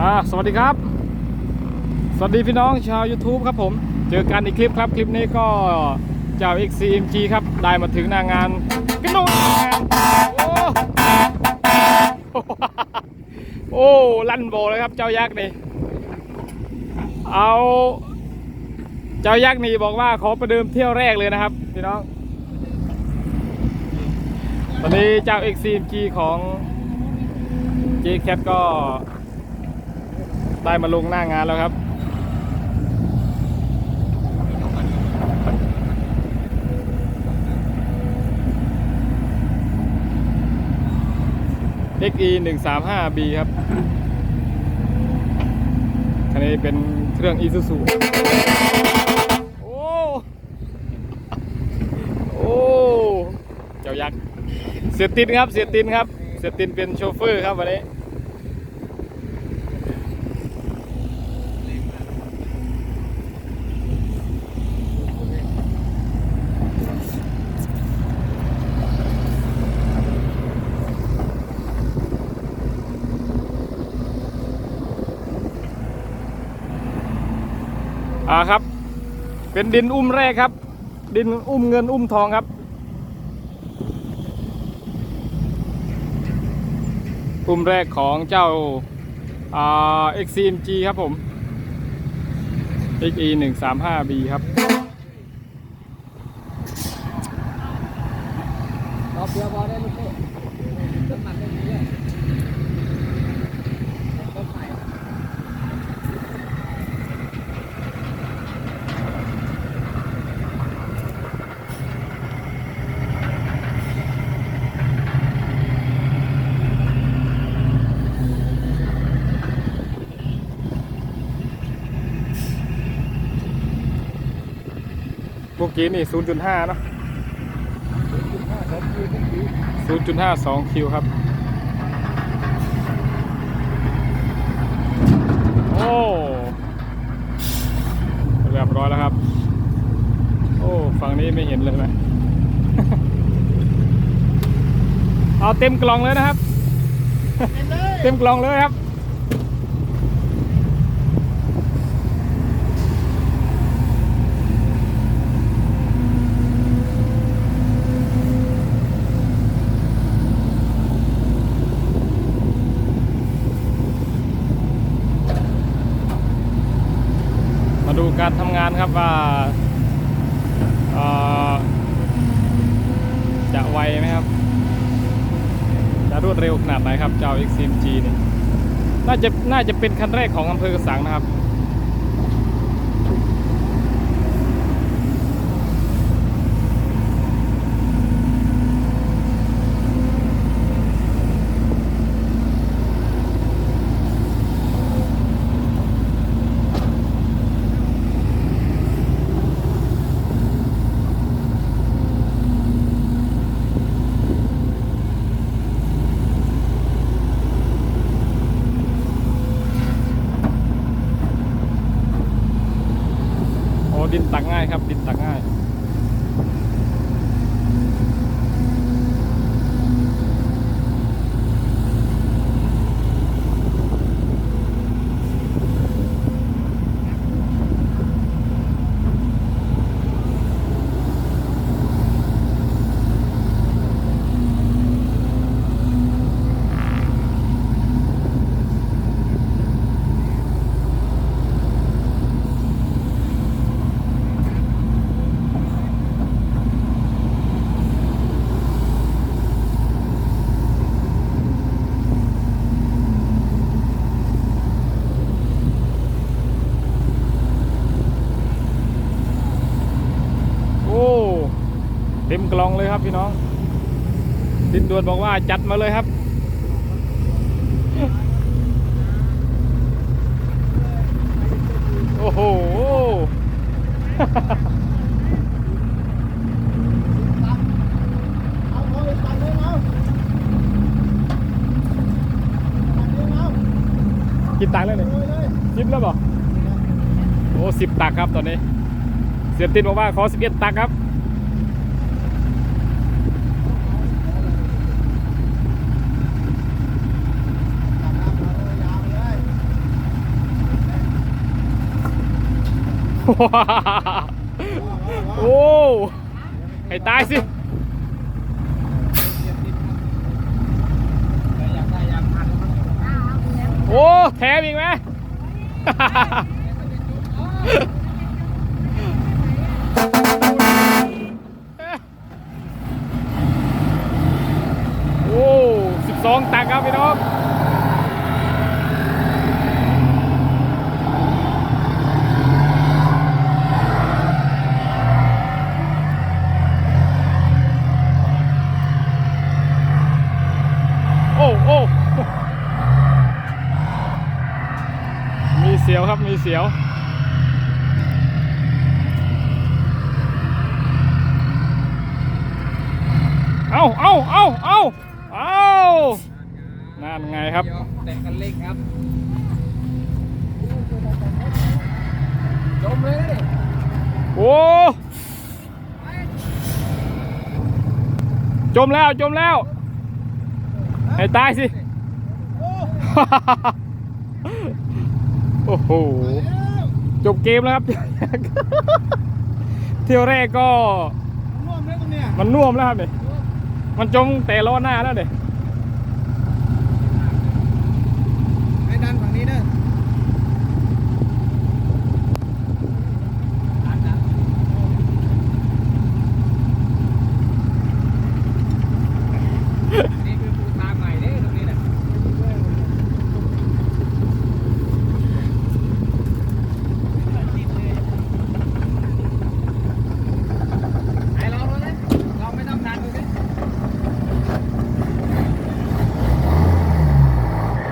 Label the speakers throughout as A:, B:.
A: อ่าสวัสดีครับ สวัสดีพี่น้องชาว YouTube ครับผม เจอกันอีกคลิปครับ คลิปนี้ก็เจ้า XCMG ครับ ได้มาถึงหน้างานกันโน่นโอ้โอ้ลั่นโบเลยครับ เจ้ายักษ์นี่ เอา เจ้ายักษ์นี่บอกว่าขอประเดิมเที่ยวแรกเลยนะครับ พี่น้องตอนนี้เจ้า XCMG ของ j c a t ก็ ได้มาลงหน้างานแล้วครับ XE 1 3 5 B ครับ คันนี้เป็นเครื่อง Isuzu โอ้ โอ้ เจ้ายักษ์ เสียตินครับ เสียตินครับ เสียตินเป็นโชเฟอร์ครับวันนี้ อ่าครับ เป็นดินอุ้มแรกครับ ดินอุ้มเงินอุ้มทองครับกลุ่มแรกของเจ้าอ่า XCMG ครับผม XE 1 3 5 B ครับ
B: รอบเดียวพอได้ลูกนี่ต้นมันได้ดีเลยต้นใหม่
A: เมื่อ กี้นี่ 0.5 เนอะ
B: จุดห้าสองคิวทุกที
A: 0.52คิวครับ โอ้เรียบร้อยแล้วครับ โอ้ ฝั่งนี้ไม่เห็นเลยไหมเอาเต็มกล่องเลยนะครับ เต็มกล่องเลยครับ การทำงานครับว่าจะไวไหมครับ จะรวดเร็วขนาดไหนครับเจ้า XMG นี่น่าจะน่าจะเป็นคันแรกของอำเภอกระสังนะครับ ต็มกล่องเลยครับพี่น้องดินดวนบอกว่าจัดมาเลยครับโอ้โห
B: เอาเอาไปปั่นเลยเอาปั่นเลยเอา
A: กินตังค์แล้วเนี่ย
B: เลยเลย
A: ยิบแล้วบอกโอ้สิบตักครับตอนนี้ เสียตินบอกว่าขอสิบเอ็ดตักครับ
B: ยาวไปเลย
A: โอ้ให้ตายสิโอ้แถมอีกไหมโอ้สิบสองตังครับพี่น้อง โอ้โอ้มี เสียวครับ มีเสียว เอาเอาเอาเอาเอานั่นไงครับ
B: เดี๋ยวแต่งกันเล็กครับจมเลยนะดิ
A: โอ้จมแล้วจมแล้ว ให้ตายสิโอ้โห จบเกมแล้วครับ เที่ยวแรกก็
B: ร่วมเลยตรงเนี้ย
A: มันน่วมแล้วครับเนี่ยมันจมแต่ล้อหน้าแล้วเนี่ย
B: ให้ดันฝั่งนี้เด้อดันดันนี่คือปูทางใหม่เด้ตรงนี้แหละไอ้เราดูนะเราไม่ต้องดันดูดิ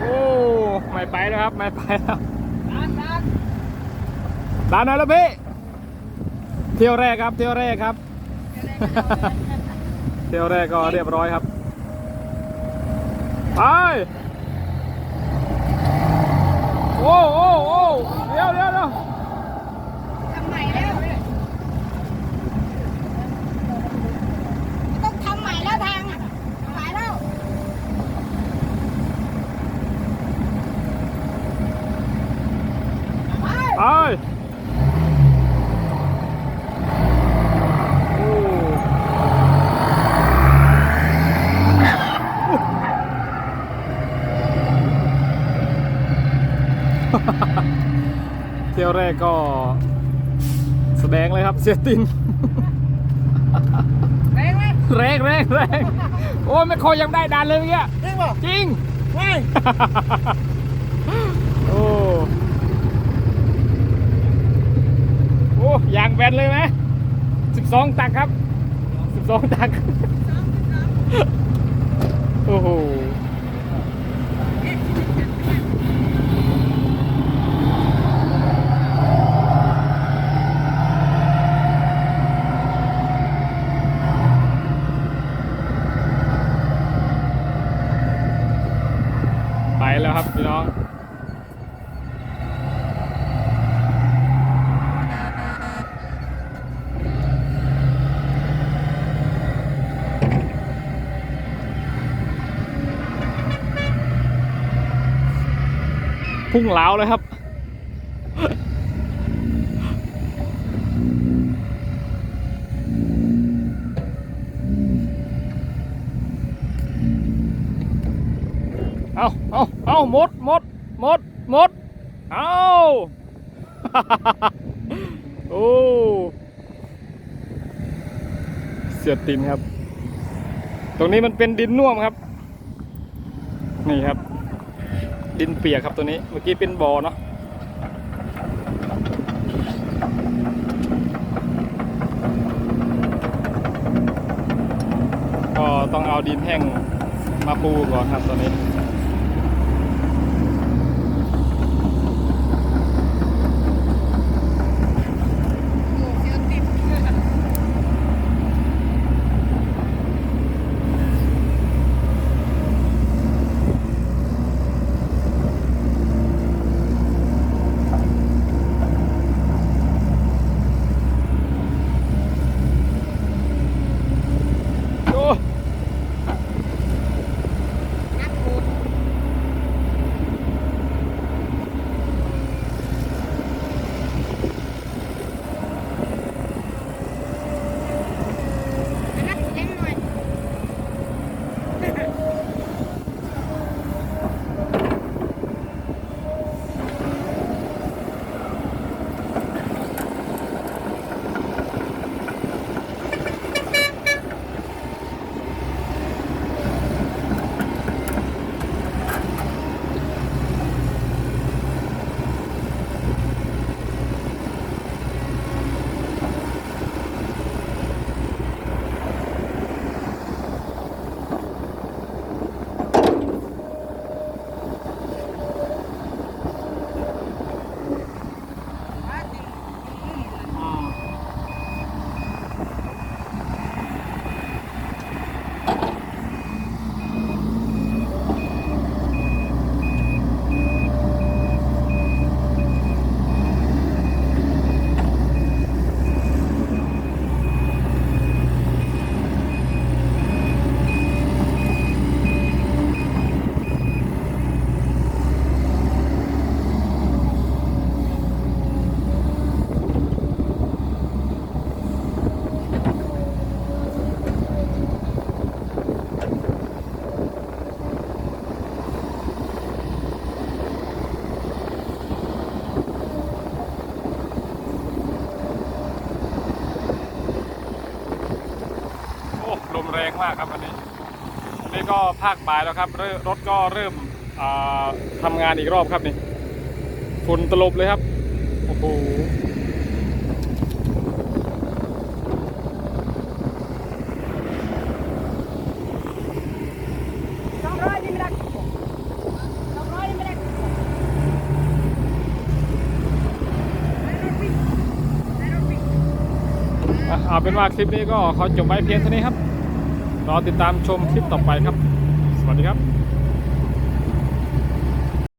A: โอ้ ไม่ ไปแล้วครับไม่ไปแล้ว
B: ดันดัน
A: ดานหน่อยแล้วพี่เที่ยวแรกครับ เที่ยวแรกครับ เที่ยวแรกก็เรียบร้อยครับไปโอ้โอ้โอ้เดี๋ยวเดี๋ยวเดี๋ยว
C: ทำใหม่แล้วต้องทำใหม่แล้วทางอะหายแล้ว
A: ไปโอ้เที่ยวแรกก็ แสดงเลยครับเสียติน
C: แรงไหม
A: แรงแรงแรงโอ้ยไม่คอยยังได้ดันเลยเมื่อกี้
B: จริงป่ะ
A: จริง
B: ไม่
A: โอ้โอ้ยางแบนเลยไหมสิบสองตักครับสิบสองตัก โอ้โห ไป แล้วครับพี่น้องพุ่งเหลาเลยครับ เอาเอาเอาหมดหมดหมดหมดเอาโอ้เสียตินครับ ตรงนี้มันเป็นดินน่วมครับ นี่ครับ ดินเปียกครับตัวนี้ เมื่อกี้เป็นบ่อเนาะก็ต้องเอาดินแห้งมาปูก่อนครับตัวนี้ มากครับวันนี้วันนี้ก็ภาคบ่ายแล้วครับรถก็เริ่มอ่าทำงานอีกรอบครับนี่ฝุ่นตลบเลยครับโอ้โห
C: สองร้อยนี่ไม่ได้สองร้อยนิ้นรถวิ่งในรถวิ่ง
A: อะเอาเป็นว่าคลิปนี้ก็ขอจบไว้เพียงเท่านี้ครับ รอติดตามชมคลิปต่อไปครับ สวัสดีครับ